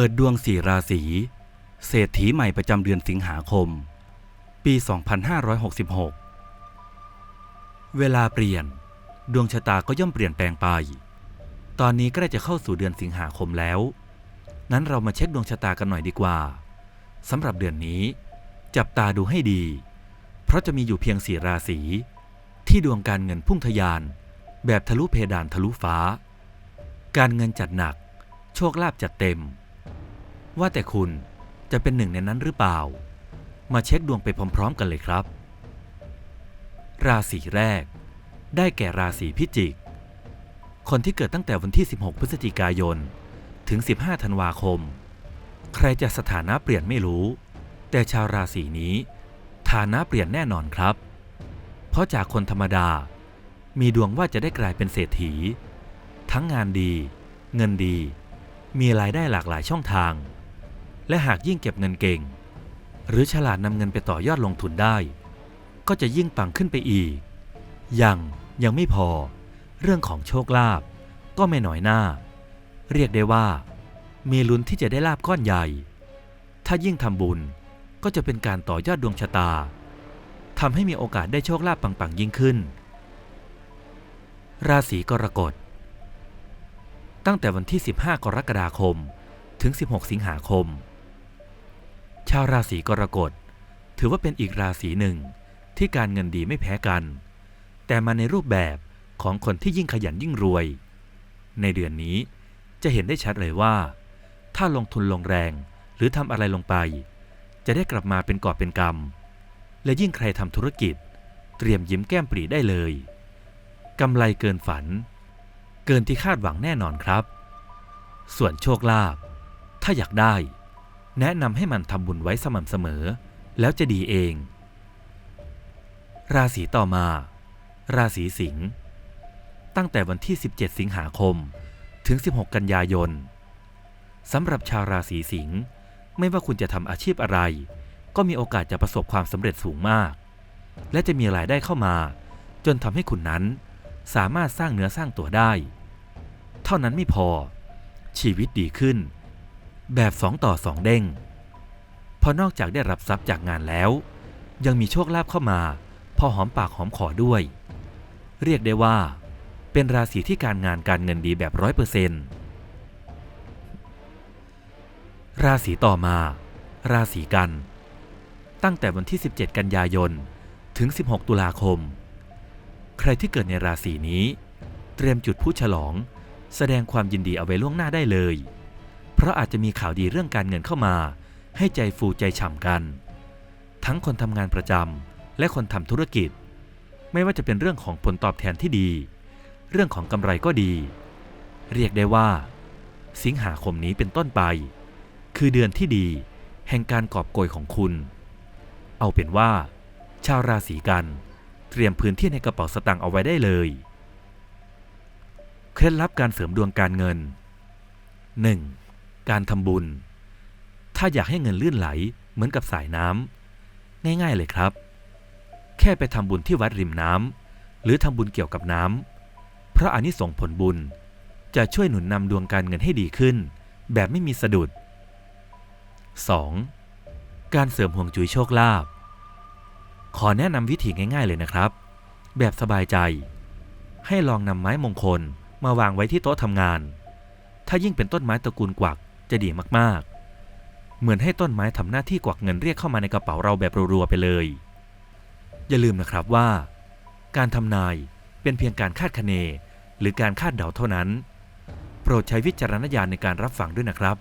ปิดดวงสี่ราศี เศรษฐีใหม่ประจำเดือนสิงหาคม ปี 2566 เวลาเปลี่ยน ดวงชะตาก็ย่อมเปลี่ยนแปลงไป ตอนนี้ใกล้จะเข้าสู่เดือนสิงหาคมแล้ว นั้นเรามาเช็คดวงชะตากันหน่อยดีกว่าสำหรับเดือนนี้ จับตาดูให้ดี เพราะจะมีอยู่เพียงสี่ราศี ที่ดวงการเงินพุ่งทะยาน แบบทะลุเพดานทะลุฟ้า การเงินจัดหนัก โชคลาภจัดเต็ม ว่าแต่คุณจะเป็นหนึ่งในนั้นหรือเปล่า มาเช็คดวงไปพร้อม ๆ กันเลยครับ ราศีแรก ได้แก่ราศีพิจิก คนที่เกิดตั้งแต่วันที่ 16 พฤศจิกายน ถึง 15 ธันวาคม ใครจะสถานะเปลี่ยนไม่รู้ แต่ชาวราศีนี้ ฐานะเปลี่ยนแน่นอนครับ เพราะจากคนธรรมดา มีดวงว่าจะได้กลายเป็นเศรษฐี ทั้งงานดี เงินดี มีรายได้หลากหลายช่องทาง และหากยิ่งเก็บเงินเก่ง หรือฉลาดนำเงินไปต่อยอดลงทุนได้ ก็จะยิ่งปังขึ้นไปอีก ยังยังไม่พอ เรื่องของโชคลาภก็ไม่หน้อยหน้า เรียกได้ว่า มีลุ้นที่จะได้ลาบก้อนใหญ่ ถ้ายิ่งทำบุญก็จะเป็นการต่อยอดดวงชะตาทำให้มีโอกาสได้โชคลาภปังๆยิ่งขึ้น ราศีกรกฎ ตั้งแต่วันที่ 15 กรกฎาคม ถึง 16 สิงหาคม ชาวราศีกรกฎถือว่าเป็นอีกราศีหนึ่งที่การเงินดีไม่แพ้กัน แต่มาในรูปแบบของคนที่ยิ่งขยันยิ่งรวย ในเดือนนี้จะเห็นได้ชัดเลยว่า ถ้าลงทุนลงแรง หรือทำอะไรลงไป จะได้กลับมาเป็นกอบเป็นกำและยิ่งใครทำธุรกิจ เตรียมยิ้มแก้มปรีได้เลยกำไรเกินฝัน เกินที่คาดหวังแน่นอนครับ ส่วนโชคลาภถ้าอยากได้ แนะนำให้มันทำบุญไว้สม่ำเสมอ แล้วจะดีเอง ราศีต่อมา ราศีสิงห์ตั้งแต่วันที่ 17 สิงหาคม ถึง 16 กันยายนสำหรับชาวราศีสิงห์ไม่ว่าคุณจะทำอาชีพอะไร ก็มีโอกาสจะประสบความสำเร็จสูงมาก และจะมีรายได้เข้ามา จนทำให้คุณนั้น สามารถสร้างเนื้อสร้างตัวได้ เท่านั้นไม่พอ ชีวิตดีขึ้น แบบสองต่อสองเด้งพราะนอกจากได้รับทรัพย์จากงานแล้ว ยังมีโชคลาภเข้ามาพอหอมปากหอมคอด้วย เรียกได้ว่า เป็นราศีที่การงานการเงินดีแบบร้อยเปอร์เซนต์ราศีต่อมา ราศีกัน ตั้งแต่วันที่ 17 กันยายน ถึง 16 ตุลาคม ใครที่เกิดในราศีนี้ เตรียมจุดผู้ฉลอง แสดงความยินดีเอาไว้ล่วงหน้าได้เลย เพราะอาจจะมีข่าวดีเรื่องการเงินเข้ามา ให้ใจฟูใจฉ่ำกัน ทั้งคนทำงานประจำและคนทำธุรกิจ ไม่ว่าจะเป็นเรื่องของผลตอบแทนที่ดี เรื่องของกำไรก็ดี เรียกได้ว่า สิงหาคมนี้เป็นต้นไป คือเดือนที่ดี แห่งการกอบโกยของคุณ เอาเป็นว่า ชาวราศีกัน เตรียมพื้นที่ในกระเป๋าสตางค์เอาไว้ได้เลยเคล็ดลับการเสริมดวงการเงิน 1. การทำบุญ ถ้าอยากให้เงินลื่นไหลเหมือนกับสายน้ำง่ายๆเลยครับ แค่ไปทำบุญที่วัดริมน้ำหรือทำบุญเกี่ยวกับน้ำเพราะอานิสงส์ผลบุญ จะช่วยหนุนนำดวงการเงินให้ดีขึ้น แบบไม่มีสะดุด 2. การเสริมห่วงจุ้ยโชคลาภขอแนะนำวิธีง่าย ๆเลยนะครับ แบบสบายใจ ให้ลองนำไม้มงคลมาวางไว้ที่โต๊ะทำงาน ถ้ายิ่งเป็นต้นไม้ตระกูลกวัก จะดีมากๆ เหมือนให้ต้นไม้ทำหน้าที่กวักเงินเรียกเข้ามาในกระเป๋าเราแบบรัวๆไปเลย อย่าลืมนะครับว่า การทำนายเป็นเพียงการคาดคะเน หรือการคาดเดาเท่านั้น โปรดใช้วิจารณญาณในการรับฟังด้วยนะครับ